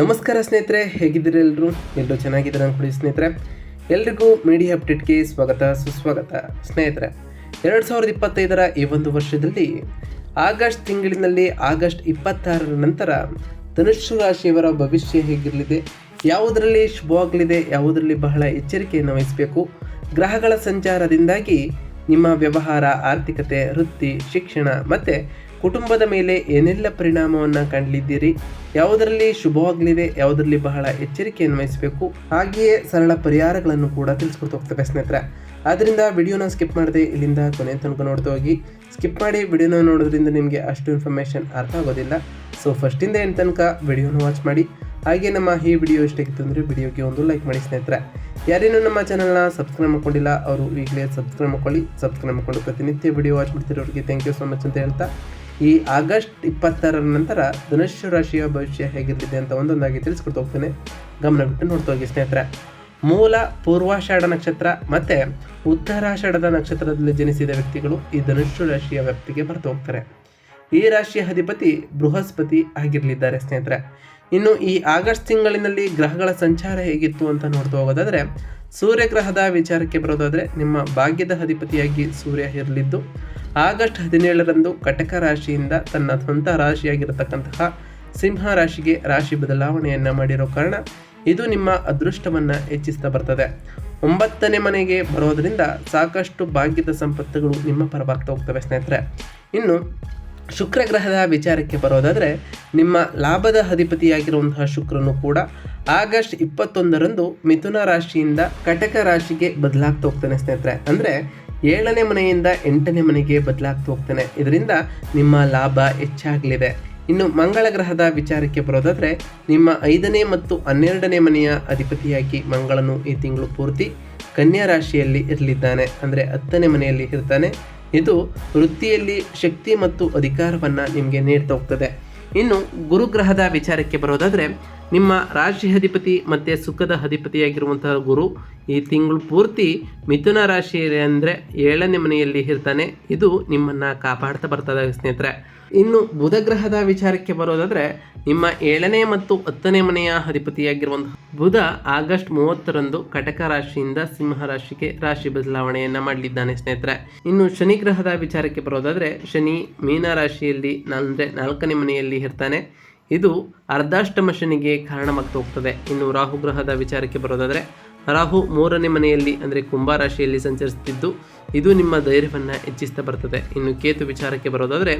ನಮಸ್ಕಾರ ಸ್ನೇಹಿತರೆ, ಹೇಗಿದ್ದೀರಿ ಎಲ್ಲರೂ ಎಲ್ಲರೂ ಚೆನ್ನಾಗಿದ್ದೀರ ಅನ್ಕೊಳ್ಳಿ ಸ್ನೇಹಿತರೆ. ಎಲ್ರಿಗೂ ಮೀಡಿಯಾ ಅಪ್ಡೇಟ್ಗೆ ಸ್ವಾಗತ, ಸುಸ್ವಾಗತ. ಸ್ನೇಹಿತರೆ, ಎರಡು ಸಾವಿರದ ಇಪ್ಪತ್ತೈದರ ಈ ಒಂದು ವರ್ಷದಲ್ಲಿ ಆಗಸ್ಟ್ ತಿಂಗಳಿನಲ್ಲಿ ಆಗಸ್ಟ್ ಇಪ್ಪತ್ತಾರರ ನಂತರ ಧನುಷ್ಯ ರಾಶಿಯವರ ಭವಿಷ್ಯ ಹೇಗಿರಲಿದೆ, ಯಾವುದರಲ್ಲಿ ಶುಭವಾಗಲಿದೆ, ಯಾವುದರಲ್ಲಿ ಬಹಳ ಎಚ್ಚರಿಕೆಯನ್ನು ವಹಿಸಬೇಕು, ಗ್ರಹಗಳ ಸಂಚಾರದಿಂದಾಗಿ ನಿಮ್ಮ ವ್ಯವಹಾರ, ಆರ್ಥಿಕತೆ, ವೃತ್ತಿ, ಶಿಕ್ಷಣ ಮತ್ತು ಕುಟುಂಬದ ಮೇಲೆ ಏನೆಲ್ಲ ಪರಿಣಾಮವನ್ನು ಕಂಡಲಿದ್ದೀರಿ ಯಾವುದರಲ್ಲಿ ಶುಭವಾಗಲಿದೆ? ಯಾವುದರಲ್ಲಿ ಬಹಳ ಎಚ್ಚರಿಕೆಯನ್ನು ವಹಿಸಬೇಕು ಹಾಗೆಯೇ ಸರಳ ಪರಿಹಾರಗಳನ್ನು ಕೂಡ ತಿಳಿಸ್ಕೊಡ್ತಾ ಹೋಗ್ತವೆ ಸ್ನೇಹಿತರೆ. ಆದ್ದರಿಂದ ವಿಡಿಯೋನ ಸ್ಕಿಪ್ ಮಾಡದೆ ಇಲ್ಲಿಂದ ಕೊನೆ ತನಕ ನೋಡ್ತಾ ಹೋಗಿ. ಸ್ಕಿಪ್ ಮಾಡಿ ವಿಡಿಯೋನ ನೋಡೋದ್ರಿಂದ ನಿಮಗೆ ಅಷ್ಟು ಇನ್ಫಾರ್ಮೇಷನ್ ಅರ್ಥ ಆಗೋದಿಲ್ಲ. ಸೊ, ಫಸ್ಟಿಂದ ಏನು ತನಕ ವಿಡಿಯೋನ ವಾಚ್ ಮಾಡಿ. ಹಾಗೆ ನಮ್ಮ ಈ ವಿಡಿಯೋ ಇಷ್ಟಾಗಿತ್ತು ಅಂದರೆ ವಿಡಿಯೋಗೆ ಒಂದು ಲೈಕ್ ಮಾಡಿ ಸ್ನೇಹಿತರೆ. ಯಾರೇನೂ ನಮ್ಮ ಚಾನಲ್ನ ಸಬ್ಸ್ಕ್ರೈಬ್ ಮಾಡ್ಕೊಂಡಿಲ್ಲ, ಅವರು ಈಗಲೇ ಸಬ್ಸ್ಕ್ರೈಬ್ ಮಾಡ್ಕೊಳ್ಳಿ. ಸಬ್ಸ್ಕ್ರೈಬ್ ಮಾಡ್ಕೊಂಡು ಪ್ರತಿನಿತ್ಯ ವಿಡಿಯೋ ವಾಚ್ ಮಾಡ್ತಿರೋರಿಗೆ ಥ್ಯಾಂಕ್ ಯು ಸೊ ಮಚ್ ಅಂತ ಹೇಳ್ತಾ ಈ ಆಗಸ್ಟ್ ಇಪ್ಪತ್ತರ ನಂತರ ಧನುಷ್ಯ ರಾಶಿಯ ಭವಿಷ್ಯ ಹೇಗಿರ್ತಿದೆ ಅಂತ ಒಂದೊಂದಾಗಿ ತಿಳಿಸ್ಕೊಡ್ತಾ ಹೋಗ್ತೇನೆ. ಗಮನ ಬಿಟ್ಟು ನೋಡ್ತಾ ಹೋಗಿ ಸ್ನೇಹಿತರೆ. ಮೂಲ ಪೂರ್ವಾಷಾಢ ನಕ್ಷತ್ರ ಮತ್ತು ಉತ್ತರಾಷಾಢದ ನಕ್ಷತ್ರದಲ್ಲಿ ಜನಿಸಿದ ವ್ಯಕ್ತಿಗಳು ಈ ಧನುಷ್ಯ ರಾಶಿಯ ವ್ಯಾಪ್ತಿಗೆ ಬರ್ತಾ ಹೋಗ್ತಾರೆ. ಈ ರಾಶಿಯ ಅಧಿಪತಿ ಬೃಹಸ್ಪತಿ ಆಗಿರಲಿದ್ದಾರೆ ಸ್ನೇಹಿತರೆ. ಇನ್ನು ಈ ಆಗಸ್ಟ್ ತಿಂಗಳಿನಲ್ಲಿ ಗ್ರಹಗಳ ಸಂಚಾರ ಹೇಗಿತ್ತು ಅಂತ ನೋಡ್ತಾ ಹೋಗೋದಾದ್ರೆ ಸೂರ್ಯಗ್ರಹದ ವಿಚಾರಕ್ಕೆ ಬರೋದಾದ್ರೆ ನಿಮ್ಮ ಭಾಗ್ಯದ ಅಧಿಪತಿಯಾಗಿ ಸೂರ್ಯ ಇರಲಿದ್ದು, ಆಗಸ್ಟ್ ಹದಿನೇಳರಂದು ಕಟಕ ರಾಶಿಯಿಂದ ತನ್ನ ಸ್ವಂತ ರಾಶಿಯಾಗಿರತಕ್ಕಂತಹ ಸಿಂಹ ರಾಶಿಗೆ ರಾಶಿ ಬದಲಾವಣೆಯನ್ನು ಮಾಡಿರೋ ಕಾರಣ ಇದು ನಿಮ್ಮ ಅದೃಷ್ಟವನ್ನ ಹೆಚ್ಚಿಸ್ತಾ ಬರ್ತದೆ. ಒಂಬತ್ತನೇ ಮನೆಗೆ ಬರೋದರಿಂದ ಸಾಕಷ್ಟು ಭಾಗ್ಯದ ಸಂಪತ್ತುಗಳು ನಿಮ್ಮ ಪರವಾಗ್ತಾ ಹೋಗ್ತವೆ ಸ್ನೇಹಿತರೆ. ಇನ್ನು ಶುಕ್ರ ಗ್ರಹದ ವಿಚಾರಕ್ಕೆ ಬರೋದಾದರೆ, ನಿಮ್ಮ ಲಾಭದ ಅಧಿಪತಿಯಾಗಿರುವಂತಹ ಶುಕ್ರನು ಕೂಡ ಆಗಸ್ಟ್ ಇಪ್ಪತ್ತೊಂದರಂದು ಮಿಥುನ ರಾಶಿಯಿಂದ ಕಟಕ ರಾಶಿಗೆ ಬದಲಾಗ್ತಾ ಹೋಗ್ತಾನೆ ಸ್ನೇಹಿತರೆ. ಅಂದರೆ ಏಳನೇ ಮನೆಯಿಂದ ಎಂಟನೇ ಮನೆಗೆ ಬದಲಾಗ್ತಾ ಹೋಗ್ತಾನೆ. ಇದರಿಂದ ನಿಮ್ಮ ಲಾಭ ಹೆಚ್ಚಾಗಲಿದೆ. ಇನ್ನು ಮಂಗಳ ಗ್ರಹದ ವಿಚಾರಕ್ಕೆ ಬರೋದಾದರೆ, ನಿಮ್ಮ ಐದನೇ ಮತ್ತು ಹನ್ನೆರಡನೇ ಮನೆಯ ಅಧಿಪತಿಯಾಗಿ ಮಂಗಳನು ಈ ತಿಂಗಳು ಪೂರ್ತಿ ಕನ್ಯಾ ರಾಶಿಯಲ್ಲಿ ಇರಲಿದ್ದಾನೆ. ಅಂದರೆ ಹತ್ತನೇ ಮನೆಯಲ್ಲಿ ಇರ್ತಾನೆ. ಇದು ವೃತ್ತಿಯಲ್ಲಿ ಶಕ್ತಿ ಮತ್ತು ಅಧಿಕಾರವನ್ನು ನಿಮಗೆ ನೀಡ್ತಾ ಹೋಗ್ತದೆ. ಇನ್ನು ಗುರುಗ್ರಹದ ವಿಚಾರಕ್ಕೆ ಬರೋದಾದರೆ, ನಿಮ್ಮ ರಾಶಿ ಅಧಿಪತಿ ಮತ್ತು ಸುಖದ ಅಧಿಪತಿಯಾಗಿರುವಂತಹ ಗುರು ಈ ತಿಂಗಳು ಪೂರ್ತಿ ಮಿಥುನ ರಾಶಿ ಅಂದರೆ ಏಳನೇ ಮನೆಯಲ್ಲಿ ಇರ್ತಾನೆ. ಇದು ನಿಮ್ಮನ್ನು ಕಾಪಾಡ್ತಾ ಬರ್ತದೆ ಸ್ನೇಹಿತರೆ. ಇನ್ನು ಬುಧ ಗ್ರಹದ ವಿಚಾರಕ್ಕೆ ಬರೋದಾದರೆ, ನಿಮ್ಮ ಏಳನೇ ಮತ್ತು ಹತ್ತನೇ ಮನೆಯ ಅಧಿಪತಿಯಾಗಿರುವಂತಹ ಬುಧ ಆಗಸ್ಟ್ ಮೂವತ್ತರಂದು ಕಟಕ ರಾಶಿಯಿಂದ ಸಿಂಹ ರಾಶಿಗೆ ರಾಶಿ ಬದಲಾವಣೆಯನ್ನು ಮಾಡಲಿದ್ದಾನೆ ಸ್ನೇಹಿತರೆ. ಇನ್ನು ಶನಿ ಗ್ರಹದ ವಿಚಾರಕ್ಕೆ ಬರೋದಾದರೆ, ಶನಿ ಮೀನ ರಾಶಿಯಲ್ಲಿ ಅಂದರೆ ನಾಲ್ಕನೇ ಮನೆಯಲ್ಲಿ ಇರ್ತಾನೆ. ಇದು ಅರ್ಧಾಷ್ಟಮ ಶನಿಗೆ ಕಾರಣವಾಗ್ತಾ ಹೋಗ್ತದೆ. ಇನ್ನು ರಾಹು ಗ್ರಹದ ವಿಚಾರಕ್ಕೆ ಬರೋದಾದರೆ, ರಾಹು ಮೂರನೇ ಮನೆಯಲ್ಲಿ ಅಂದರೆ ಕುಂಭ ರಾಶಿಯಲ್ಲಿ ಸಂಚರಿಸುತ್ತಿದ್ದು ಇದು ನಿಮ್ಮ ಧೈರ್ಯವನ್ನು ಹೆಚ್ಚಿಸ್ತಾ ಬರ್ತದೆ. ಇನ್ನು ಕೇತು ವಿಚಾರಕ್ಕೆ ಬರೋದಾದರೆ,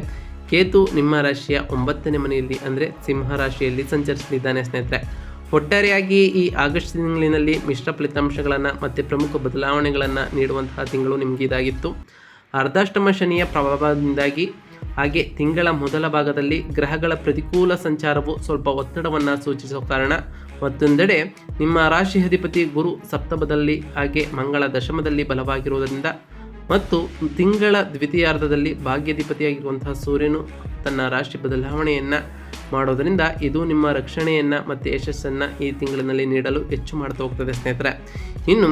ಕೇತು ನಿಮ್ಮ ರಾಶಿಯ ಒಂಬತ್ತನೇ ಮನೆಯಲ್ಲಿ ಅಂದರೆ ಸಿಂಹ ರಾಶಿಯಲ್ಲಿ ಸಂಚರಿಸಲಿದ್ದಾನೆ ಸ್ನೇಹಿತರೆ. ಒಟ್ಟಾರೆಯಾಗಿ ಈ ಆಗಸ್ಟ್ ತಿಂಗಳಿನಲ್ಲಿ ಮಿಶ್ರ ಫಲಿತಾಂಶಗಳನ್ನು ಮತ್ತು ಪ್ರಮುಖ ಬದಲಾವಣೆಗಳನ್ನು ನೀಡುವಂತಹ ತಿಂಗಳು ನಿಮಗೆ ಇದಾಗಿತ್ತು. ಅರ್ಧಾಷ್ಟಮ ಶನಿಯ ಪ್ರಭಾವದಿಂದಾಗಿ, ಹಾಗೆ ತಿಂಗಳ ಮೊದಲ ಭಾಗದಲ್ಲಿ ಗ್ರಹಗಳ ಪ್ರತಿಕೂಲ ಸಂಚಾರವು ಸ್ವಲ್ಪ ಒತ್ತಡವನ್ನು ಸೂಚಿಸುವ ಕಾರಣ, ಮತ್ತೊಂದೆಡೆ ನಿಮ್ಮ ರಾಶಿ ಅಧಿಪತಿ ಗುರು ಸಪ್ತಮದಲ್ಲಿ ಹಾಗೆ ಮಂಗಳ ದಶಮದಲ್ಲಿ ಬಲವಾಗಿರುವುದರಿಂದ ಮತ್ತು ತಿಂಗಳ ದ್ವಿತೀಯಾರ್ಧದಲ್ಲಿ ಭಾಗ್ಯಾಧಿಪತಿಯಾಗಿರುವಂತಹ ಸೂರ್ಯನು ತನ್ನ ರಾಶಿ ಬದಲಾವಣೆಯನ್ನು ಮಾಡೋದರಿಂದ ಇದು ನಿಮ್ಮ ರಕ್ಷಣೆಯನ್ನು ಮತ್ತು ಯಶಸ್ಸನ್ನು ಈ ತಿಂಗಳಿನಲ್ಲಿ ನೀಡಲು ಹೆಚ್ಚು ಮಾಡ್ತಾ ಹೋಗ್ತದೆ, ಸ್ನೇಹಿತರೆ. ಇನ್ನು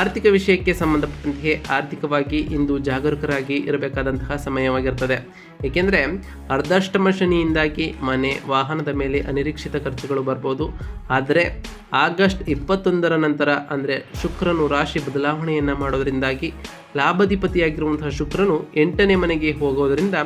ಆರ್ಥಿಕ ವಿಷಯಕ್ಕೆ ಸಂಬಂಧಪಟ್ಟಂತೆ ಆರ್ಥಿಕವಾಗಿ ಇಂದು ಜಾಗರೂಕರಾಗಿ ಇರಬೇಕಾದಂತಹ ಸಮಯವಾಗಿರ್ತದೆ. ಏಕೆಂದರೆ ಅರ್ಧಾಷ್ಟಮ ಶನಿಯಿಂದಾಗಿ ಮನೆ, ವಾಹನದ ಮೇಲೆ ಅನಿರೀಕ್ಷಿತ ಖರ್ಚುಗಳು ಬರ್ಬೋದು. ಆದರೆ ಆಗಸ್ಟ್ ಇಪ್ಪತ್ತೊಂದರ ನಂತರ, ಅಂದರೆ ಶುಕ್ರನು ರಾಶಿ ಬದಲಾವಣೆಯನ್ನು ಮಾಡೋದರಿಂದಾಗಿ ಲಾಭಾಧಿಪತಿಯಾಗಿರುವಂತಹ ಶುಕ್ರನು ಎಂಟನೇ ಮನೆಗೆ ಹೋಗೋದರಿಂದ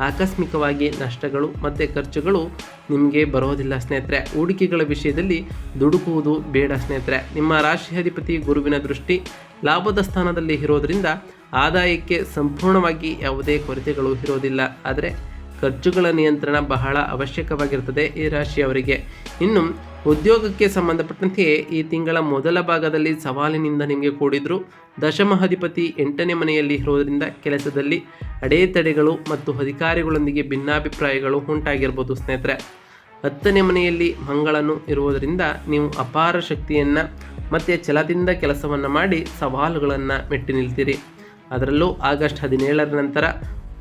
ಆಕಸ್ಮಿಕವಾಗಿ ನಷ್ಟಗಳು ಮತ್ತು ಖರ್ಚುಗಳು ನಿಮಗೆ ಬರೋದಿಲ್ಲ ಸ್ನೇಹಿತರೆ. ಹೂಡಿಕೆಗಳ ವಿಷಯದಲ್ಲಿ ದುಡುಕುವುದು ಬೇಡ ಸ್ನೇಹಿತರೆ. ನಿಮ್ಮ ರಾಶಿಯಾಧಿಪತಿ ಗುರುವಿನ ದೃಷ್ಟಿ ಲಾಭದ ಸ್ಥಾನದಲ್ಲಿ ಇರೋದರಿಂದ ಆದಾಯಕ್ಕೆ ಸಂಪೂರ್ಣವಾಗಿ ಯಾವುದೇ ಕೊರತೆಗಳು ಇರೋದಿಲ್ಲ. ಆದರೆ ಖರ್ಚುಗಳ ನಿಯಂತ್ರಣ ಬಹಳ ಅವಶ್ಯಕವಾಗಿರ್ತದೆ ಈ ರಾಶಿಯವರಿಗೆ. ಇನ್ನು ಉದ್ಯೋಗಕ್ಕೆ ಸಂಬಂಧಪಟ್ಟಂತೆ ಈ ತಿಂಗಳ ಮೊದಲ ಭಾಗದಲ್ಲಿ ಸವಾಲಿನಿಂದ ನಿಮಗೆ ಕೂಡಿದ್ರು. ದಶಮಹಧಿಪತಿ ಎಂಟನೇ ಮನೆಯಲ್ಲಿ ಇರೋದರಿಂದ ಕೆಲಸದಲ್ಲಿ ಅಡೆತಡೆಗಳು ಮತ್ತು ಅಧಿಕಾರಿಗಳೊಂದಿಗೆ ಭಿನ್ನಾಭಿಪ್ರಾಯಗಳು ಉಂಟಾಗಿರ್ಬೋದು ಸ್ನೇಹಿತರೆ. ಹತ್ತನೇ ಮನೆಯಲ್ಲಿ ಮಂಗಳನು ಇರುವುದರಿಂದ ನೀವು ಅಪಾರ ಶಕ್ತಿಯನ್ನು ಮತ್ತು ಛಲದಿಂದ ಕೆಲಸವನ್ನು ಮಾಡಿ ಸವಾಲುಗಳನ್ನು ಮೆಟ್ಟಿ ನಿಲ್ತೀರಿ. ಅದರಲ್ಲೂ ಆಗಸ್ಟ್ ಹದಿನೇಳರ ನಂತರ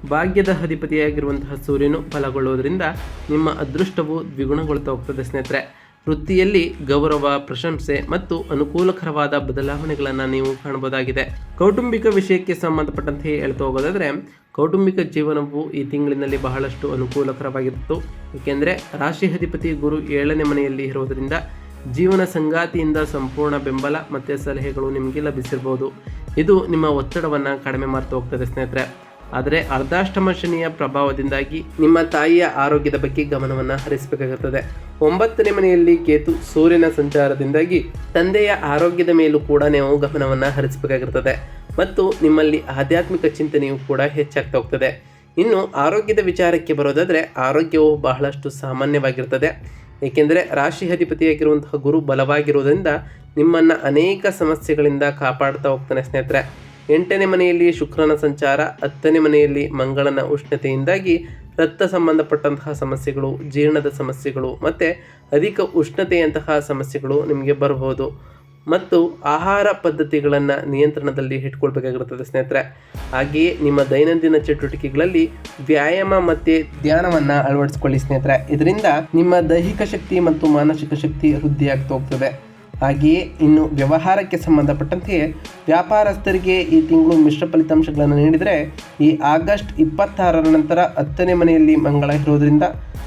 ಭಾಗ್ಯದ ಅಧಿಪತಿಯಾಗಿರುವಂತಹ ಸೂರ್ಯನು ಫಲಗೊಳ್ಳುವುದರಿಂದ ನಿಮ್ಮ ಅದೃಷ್ಟವು ದ್ವಿಗುಣಗೊಳ್ತಾ ಹೋಗ್ತದೆ ಸ್ನೇಹಿತರೆ. ವೃತ್ತಿಯಲ್ಲಿ ಗೌರವ, ಪ್ರಶಂಸೆ ಮತ್ತು ಅನುಕೂಲಕರವಾದ ಬದಲಾವಣೆಗಳನ್ನು ನೀವು ಕಾಣಬಹುದಾಗಿದೆ. ಕೌಟುಂಬಿಕ ವಿಷಯಕ್ಕೆ ಸಂಬಂಧಪಟ್ಟಂತೆ ಹೇಳ್ತಾ ಹೋಗೋದಾದರೆ, ಕೌಟುಂಬಿಕ ಜೀವನವು ಈ ತಿಂಗಳಿನಲ್ಲಿ ಬಹಳಷ್ಟು ಅನುಕೂಲಕರವಾಗಿತ್ತು. ಏಕೆಂದರೆ, ರಾಶಿ ಅಧಿಪತಿ ಗುರು ಏಳನೇ ಮನೆಯಲ್ಲಿ ಇರುವುದರಿಂದ ಜೀವನ ಸಂಗಾತಿಯಿಂದ ಸಂಪೂರ್ಣ ಬೆಂಬಲ ಮತ್ತು ಸಲಹೆಗಳು ನಿಮಗೆ ಲಭಿಸಿರಬಹುದು ಇದು ನಿಮ್ಮ ಒತ್ತಡವನ್ನು ಕಡಿಮೆ ಮಾಡ್ತಾ ಹೋಗ್ತದೆ ಸ್ನೇಹಿತರೆ. ಆದರೆ ಅರ್ಧಾಷ್ಟಮ ಶನಿಯ ಪ್ರಭಾವದಿಂದಾಗಿ ನಿಮ್ಮ ತಾಯಿಯ ಆರೋಗ್ಯದ ಬಗ್ಗೆ ಗಮನವನ್ನು ಹರಿಸಬೇಕಾಗುತ್ತದೆ. ಒಂಬತ್ತನೇ ಮನೆಯಲ್ಲಿ ಕೇತು ಸೂರ್ಯನ ಸಂಚಾರದಿಂದಾಗಿ ತಂದೆಯ ಆರೋಗ್ಯದ ಮೇಲೂ ಕೂಡ ನೀವು ಗಮನವನ್ನು ಹರಿಸಬೇಕಾಗಿರ್ತದೆ ಮತ್ತು ನಿಮ್ಮಲ್ಲಿ ಆಧ್ಯಾತ್ಮಿಕ ಚಿಂತನೆಯು ಕೂಡ ಹೆಚ್ಚಾಗ್ತಾ ಹೋಗ್ತದೆ. ಇನ್ನು ಆರೋಗ್ಯದ ವಿಚಾರಕ್ಕೆ ಬರೋದಾದರೆ ಆರೋಗ್ಯವು ಬಹಳಷ್ಟು ಸಾಮಾನ್ಯವಾಗಿರ್ತದೆ. ಏಕೆಂದರೆ ರಾಶಿ ಅಧಿಪತಿಯಾಗಿರುವಂತಹ ಗುರು ಬಲವಾಗಿರುವುದರಿಂದ ನಿಮ್ಮನ್ನು ಅನೇಕ ಸಮಸ್ಯೆಗಳಿಂದ ಕಾಪಾಡ್ತಾ ಹೋಗ್ತಾನೆ ಸ್ನೇಹಿತರೆ. ಎಂಟನೇ ಮನೆಯಲ್ಲಿ ಶುಕ್ರನ ಸಂಚಾರ, ಹತ್ತನೇ ಮನೆಯಲ್ಲಿ ಮಂಗಳನ ಉಷ್ಣತೆಯಿಂದಾಗಿ ರಕ್ತ ಸಂಬಂಧಪಟ್ಟಂತಹ ಸಮಸ್ಯೆಗಳು, ಜೀರ್ಣದ ಸಮಸ್ಯೆಗಳು ಮತ್ತು ಅಧಿಕ ಉಷ್ಣತೆಯಂತಹ ಸಮಸ್ಯೆಗಳು ನಿಮಗೆ ಬರಬಹುದು. ಮತ್ತು ಆಹಾರ ಪದ್ಧತಿಗಳನ್ನು ನಿಯಂತ್ರಣದಲ್ಲಿ ಇಟ್ಕೊಳ್ಬೇಕಾಗಿರುತ್ತದೆ ಸ್ನೇಹಿತರೆ. ಹಾಗೆಯೇ ನಿಮ್ಮ ದೈನಂದಿನ ಚಟುವಟಿಕೆಗಳಲ್ಲಿ ವ್ಯಾಯಾಮ ಮತ್ತು ಧ್ಯಾನವನ್ನು ಅಳವಡಿಸ್ಕೊಳ್ಳಿ ಸ್ನೇಹಿತರೆ. ಇದರಿಂದ ನಿಮ್ಮ ದೈಹಿಕ ಶಕ್ತಿ ಮತ್ತು ಮಾನಸಿಕ ಶಕ್ತಿ ವೃದ್ಧಿಯಾಗ್ತಾ ಹೋಗ್ತದೆ. ಹಾಗೆಯೇ ಇನ್ನು ವ್ಯವಹಾರಕ್ಕೆ ಸಂಬಂಧಪಟ್ಟಂತೆ ವ್ಯಾಪಾರಸ್ಥರಿಗೆ ಈ ತಿಂಗಳು ಮಿಶ್ರ ಫಲಿತಾಂಶಗಳನ್ನು ನೀಡಿದರೆ ಈ ಆಗಸ್ಟ್ ಇಪ್ಪತ್ತಾರರ ನಂತರ ಹತ್ತನೇ ಮನೆಯಲ್ಲಿ ಮಂಗಳ ಇರೋದರಿಂದ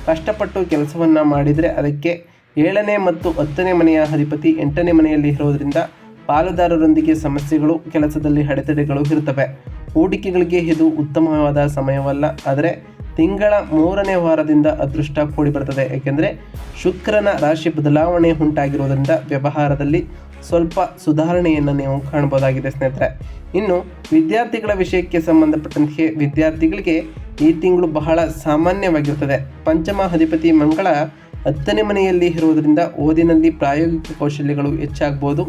ಕಷ್ಟಪಟ್ಟು ಕೆಲಸವನ್ನು ಮಾಡಿದರೆ ಅದಕ್ಕೆ ಏಳನೇ ಮತ್ತು ಹತ್ತನೇ ಮನೆಯ ಅಧಿಪತಿ ಎಂಟನೇ ಮನೆಯಲ್ಲಿ ಇರೋದರಿಂದ ಪಾಲುದಾರರೊಂದಿಗೆ ಸಮಸ್ಯೆಗಳು, ಕೆಲಸದಲ್ಲಿ ಅಡೆತಡೆಗಳು ಇರುತ್ತವೆ. ಹೂಡಿಕೆಗಳಿಗೆ ಇದು ಉತ್ತಮವಾದ ಸಮಯವಲ್ಲ. ಆದರೆ ತಿಂಗಳ ಮೂರನೇ ವಾರದಿಂದ ಅದೃಷ್ಟ ಕೂಡಿ ಬರ್ತದೆ. ಏಕೆಂದರೆ ಶುಕ್ರನ ರಾಶಿ ಬದಲಾವಣೆ ಉಂಟಾಗಿರುವುದರಿಂದ ವ್ಯವಹಾರದಲ್ಲಿ ಸ್ವಲ್ಪ ಸುಧಾರಣೆಯನ್ನು ನೀವು ಕಾಣಬಹುದಾಗಿದೆ ಸ್ನೇಹಿತರೆ. ಇನ್ನು ವಿದ್ಯಾರ್ಥಿಗಳ ವಿಷಯಕ್ಕೆ ಸಂಬಂಧಪಟ್ಟಂತೆ ವಿದ್ಯಾರ್ಥಿಗಳಿಗೆ ಈ ತಿಂಗಳು ಬಹಳ ಸಾಮಾನ್ಯವಾಗಿರುತ್ತದೆ. ಪಂಚಮ, ಅಧಿಪತಿ, ಮಂಗಳ ಹತ್ತನೇ ಮನೆಯಲ್ಲಿ ಇರುವುದರಿಂದ ಓದಿನಲ್ಲಿ ಪ್ರಾಯೋಗಿಕ ಕೌಶಲ್ಯಗಳು ಹೆಚ್ಚಾಗ್ಬೋದು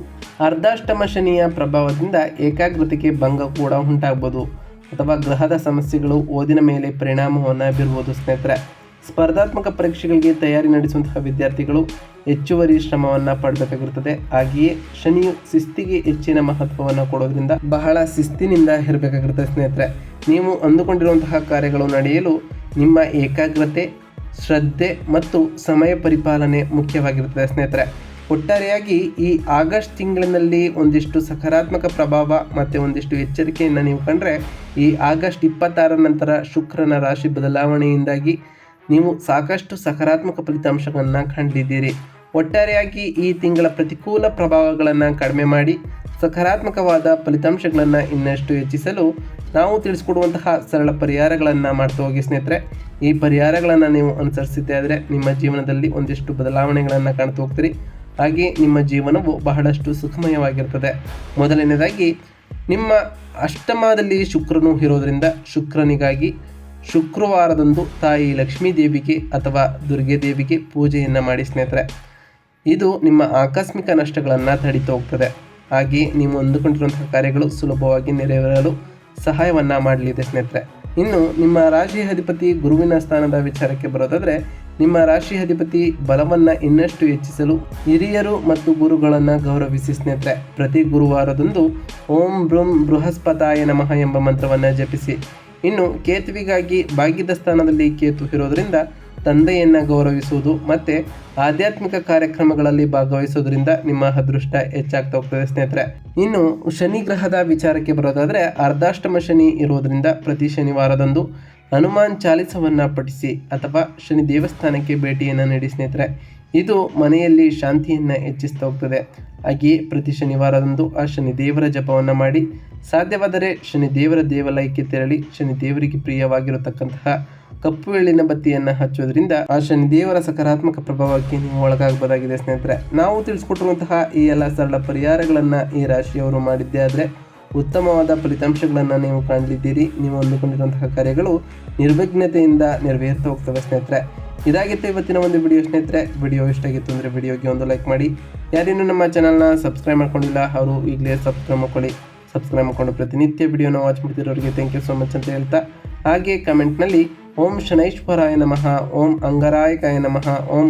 ಅರ್ಧಾಷ್ಟಮ ಶನಿಯ ಪ್ರಭಾವದಿಂದ ಏಕಾಗ್ರತೆಗೆ ಭಂಗ ಕೂಡ ಉಂಟಾಗ್ಬೋದು ಅಥವಾ ಗ್ರಹದ ಸಮಸ್ಯೆಗಳು ಓದಿನ ಮೇಲೆ ಪರಿಣಾಮವನ್ನು ಬೀರ್ಬೋದು ಸ್ನೇಹಿತರೆ. ಸ್ಪರ್ಧಾತ್ಮಕ ಪರೀಕ್ಷೆಗಳಿಗೆ ತಯಾರಿ ನಡೆಸುವಂತಹ ವಿದ್ಯಾರ್ಥಿಗಳು ಹೆಚ್ಚುವರಿ ಶ್ರಮವನ್ನು ಪಡಬೇಕಾಗಿರುತ್ತದೆ. ಹಾಗೆಯೇ ಶನಿಯು ಶಿಸ್ತಿಗೆ ಹೆಚ್ಚಿನ ಮಹತ್ವವನ್ನು ಕೊಡೋದ್ರಿಂದ ಬಹಳ ಶಿಸ್ತಿನಿಂದ ಇರಬೇಕಾಗಿರುತ್ತೆ ಸ್ನೇಹಿತರೆ. ನೀವು ಅಂದುಕೊಂಡಿರುವಂತಹ ಕಾರ್ಯಗಳು ನಡೆಯಲು ನಿಮ್ಮ ಏಕಾಗ್ರತೆ, ಶ್ರದ್ಧೆ ಮತ್ತು ಸಮಯ ಪರಿಪಾಲನೆ ಮುಖ್ಯವಾಗಿರುತ್ತದೆ ಸ್ನೇಹಿತರೆ. ಒಟ್ಟಾರೆಯಾಗಿ ಈ ಆಗಸ್ಟ್ ತಿಂಗಳಿನಲ್ಲಿ ಒಂದಿಷ್ಟು ಸಕಾರಾತ್ಮಕ ಪ್ರಭಾವ ಮತ್ತು ಒಂದಿಷ್ಟು ಎಚ್ಚರಿಕೆಯನ್ನು ನೀವು ಕಂಡ್ರೆ ಈ ಆಗಸ್ಟ್ ಇಪ್ಪತ್ತಾರ ನಂತರ ಶುಕ್ರನ ರಾಶಿ ಬದಲಾವಣೆಯಿಂದಾಗಿ ನೀವು ಸಾಕಷ್ಟು ಸಕಾರಾತ್ಮಕ ಫಲಿತಾಂಶಗಳನ್ನು ಕಂಡಿದ್ದೀರಿ. ಒಟ್ಟಾರೆಯಾಗಿ ಈ ತಿಂಗಳ ಪ್ರತಿಕೂಲ ಪ್ರಭಾವಗಳನ್ನು ಕಡಿಮೆ ಮಾಡಿ ಸಕಾರಾತ್ಮಕವಾದ ಫಲಿತಾಂಶಗಳನ್ನು ಇನ್ನಷ್ಟು ಹೆಚ್ಚಿಸಲು ನಾವು ತಿಳಿಸ್ಕೊಡುವಂತಹ ಸರಳ ಪರಿಹಾರಗಳನ್ನು ಮಾಡ್ತಾ ಹೋಗಿ ಸ್ನೇಹಿತರೆ. ಈ ಪರಿಹಾರಗಳನ್ನು ನೀವು ಅನುಸರಿಸಿದ್ದೇ ಆದರೆ ನಿಮ್ಮ ಜೀವನದಲ್ಲಿ ಒಂದಿಷ್ಟು ಬದಲಾವಣೆಗಳನ್ನು ಕಾಣ್ತಾ ಹೋಗ್ತೀರಿ. ಹಾಗೆ ನಿಮ್ಮ ಜೀವನವು ಬಹಳಷ್ಟು ಸುಖಮಯವಾಗಿರ್ತದೆ. ಮೊದಲನೇದಾಗಿ ನಿಮ್ಮ ಅಷ್ಟಮದಲ್ಲಿ ಶುಕ್ರನು ಇರೋದರಿಂದ ಶುಕ್ರನಿಗಾಗಿ ಶುಕ್ರವಾರದಂದು ತಾಯಿ ಲಕ್ಷ್ಮೀ ದೇವಿಗೆ ಅಥವಾ ದುರ್ಗೆ ದೇವಿಗೆ ಪೂಜೆಯನ್ನು ಮಾಡಿ ಸ್ನೇಹಿತರೆ. ಇದು ನಿಮ್ಮ ಆಕಸ್ಮಿಕ ನಷ್ಟಗಳನ್ನು ತಡಿತಾ ಹೋಗ್ತದೆ. ಹಾಗೆಯೇ ನೀವು ಅಂದುಕೊಂಡಿರುವಂತಹ ಕಾರ್ಯಗಳು ಸುಲಭವಾಗಿ ನೆರವೇರಲು ಸಹಾಯವನ್ನು ಮಾಡಲಿದೆ ಸ್ನೇಹಿತರೆ. ಇನ್ನು ನಿಮ್ಮ ರಾಶಿ ಅಧಿಪತಿ ಗುರುವಿನ ಸ್ಥಾನದ ವಿಚಾರಕ್ಕೆ ಬರೋದಾದರೆ, ನಿಮ್ಮ ರಾಶಿ ಅಧಿಪತಿ ಬಲವನ್ನು ಇನ್ನಷ್ಟು ಹೆಚ್ಚಿಸಲು ಹಿರಿಯರು ಮತ್ತು ಗುರುಗಳನ್ನು ಗೌರವಿಸಿ ಸ್ನೇಹಿತರೆ, ಪ್ರತಿ ಗುರುವಾರದಂದು ಓಂ ಬ್ರೂಂ ಬೃಹಸ್ಪತಾಯ ನಮಃ ಎಂಬ ಮಂತ್ರವನ್ನು ಜಪಿಸಿ. ಇನ್ನು ಕೇತುವಿಗಾಗಿ ಭಾಗ್ಯದ ಸ್ಥಾನದಲ್ಲಿ ಕೇತು ಇರೋದರಿಂದ ತಂದೆಯನ್ನು ಗೌರವಿಸುವುದು ಮತ್ತು ಆಧ್ಯಾತ್ಮಿಕ ಕಾರ್ಯಕ್ರಮಗಳಲ್ಲಿ ಭಾಗವಹಿಸೋದ್ರಿಂದ ನಿಮ್ಮ ಅದೃಷ್ಟ ಹೆಚ್ಚಾಗ್ತಾ ಹೋಗ್ತದೆ ಸ್ನೇಹಿತರೆ. ಇನ್ನು ಶನಿ ಗ್ರಹದ ವಿಚಾರಕ್ಕೆ ಬರೋದಾದರೆ ಅರ್ಧಾಷ್ಟಮ ಶನಿ ಇರೋದರಿಂದ ಪ್ರತಿ ಶನಿವಾರದಂದು ಹನುಮಾನ್ ಚಾಲಿಸವನ್ನು ಪಠಿಸಿ ಅಥವಾ ಶನಿ ದೇವಸ್ಥಾನಕ್ಕೆ ಭೇಟಿಯನ್ನು ನೀಡಿ ಸ್ನೇಹಿತರೆ. ಇದು ಮನೆಯಲ್ಲಿ ಶಾಂತಿಯನ್ನು ಹೆಚ್ಚಿಸ್ತಾ ಹೋಗ್ತದೆ. ಹಾಗೆಯೇ ಪ್ರತಿ ಶನಿವಾರದಂದು ಆ ಶನಿ ದೇವರ ಜಪವನ್ನು ಮಾಡಿ, ಸಾಧ್ಯವಾದರೆ ಶನಿ ದೇವರ ದೇವಾಲಯಕ್ಕೆ ತೆರಳಿ ಶನಿ ದೇವರಿಗೆ ಪ್ರಿಯವಾಗಿರತಕ್ಕಂತಹ ಕಪ್ಪು ಎಳ್ಳಿನ ಬತ್ತಿಯನ್ನು ಹಚ್ಚೋದ್ರಿಂದ ಆ ಶನಿ ದೇವರ ಸಕಾರಾತ್ಮಕ ಪ್ರಭಾವಕ್ಕೆ ನೀವು ಒಳಗಾಗಬಹುದಾಗಿದೆ ಸ್ನೇಹಿತರೆ. ನಾವು ತಿಳಿಸ್ಕೊಟ್ಟಿರುವಂತಹ ಈ ಎಲ್ಲ ಸರಳ ಪರಿಹಾರಗಳನ್ನು ಈ ರಾಶಿಯವರು ಮಾಡಿದ್ದೇ ಆದರೆ ಉತ್ತಮವಾದ ಫಲಿತಾಂಶಗಳನ್ನು ನೀವು ಕಾಣಲಿದ್ದೀರಿ. ನೀವು ಅಂದುಕೊಂಡಿರುವಂತಹ ಕಾರ್ಯಗಳು ನಿರ್ವಿಘ್ನತೆಯಿಂದ ನೆರವೇರ್ತಾ ಹೋಗ್ತವೆ ಸ್ನೇಹಿತರೆ. ಇದಾಗಿತ್ತು ಇವತ್ತಿನ ಒಂದು ವಿಡಿಯೋ ಸ್ನೇಹಿತರೆ. ವಿಡಿಯೋ ಇಷ್ಟ ಆಗಿತ್ತು ಅಂದರೆ ವಿಡಿಯೋಗೆ ಒಂದು ಲೈಕ್ ಮಾಡಿ. ಯಾರೇನು ನಮ್ಮ ಚಾನಲ್ನ ಸಬ್ಸ್ಕ್ರೈಬ್ ಮಾಡ್ಕೊಂಡಿಲ್ಲ, ಅವರು ಈಗಲೇ ಸಬ್ಸ್ಕ್ರೈಬ್ ಮಾಡ್ಕೊಳ್ಳಿ. ಸಬ್ಸ್ಕ್ರೈಬ್ ಮಾಡ್ಕೊಂಡು ಪ್ರತಿನಿತ್ಯ ವಿಡಿಯೋನ ವಾಚ್ ಮಾಡ್ತಿರೋರಿಗೆ ಥ್ಯಾಂಕ್ ಯು ಸೊ ಮಚ್ ಅಂತ ಹೇಳ್ತಾ, ಹಾಗೆ ಕಮೆಂಟ್ನಲ್ಲಿ ಓಂ ಶನೈಶ್ವರಾಯ ನಮಃ, ಓಂ ಅಂಗರಾಯಕಾಯ ನಮಃ, ಓಂ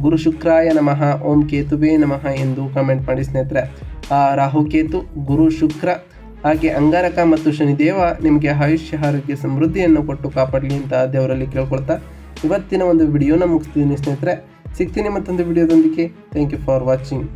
ಗುರು ಶುಕ್ರಾಯ ನಮಃ, ಓಂ ಕೇತುವೇ ನಮಃ ಎಂದು ಕಮೆಂಟ್ ಮಾಡಿ ಸ್ನೇಹಿತರೆ. ಆ ರಾಹುಕೇತು ಗುರು ಶುಕ್ರ, ಹಾಗೆ ಅಂಗಾರಕ ಮತ್ತು ಶನಿದೇವ ನಿಮಗೆ ಆಯುಷ್ಯ, ಆರೋಗ್ಯ, ಸಮೃದ್ಧಿಯನ್ನು ಕೊಟ್ಟು ಕಾಪಾಡಲಿ ಅಂತ ದೇವರಲ್ಲಿ ಕೇಳ್ಕೊಳ್ತಾ ಇವತ್ತಿನ ಒಂದು ವಿಡಿಯೋನ ಮುಗಿಸ್ತೀನಿ ಸ್ನೇಹಿತರೆ. ಸಿಗ್ತೀನಿ ಮತ್ತೊಂದು ವಿಡಿಯೋದೊಂದಿಗೆ ಥ್ಯಾಂಕ್ ಯು ಫಾರ್ ವಾಚಿಂಗ್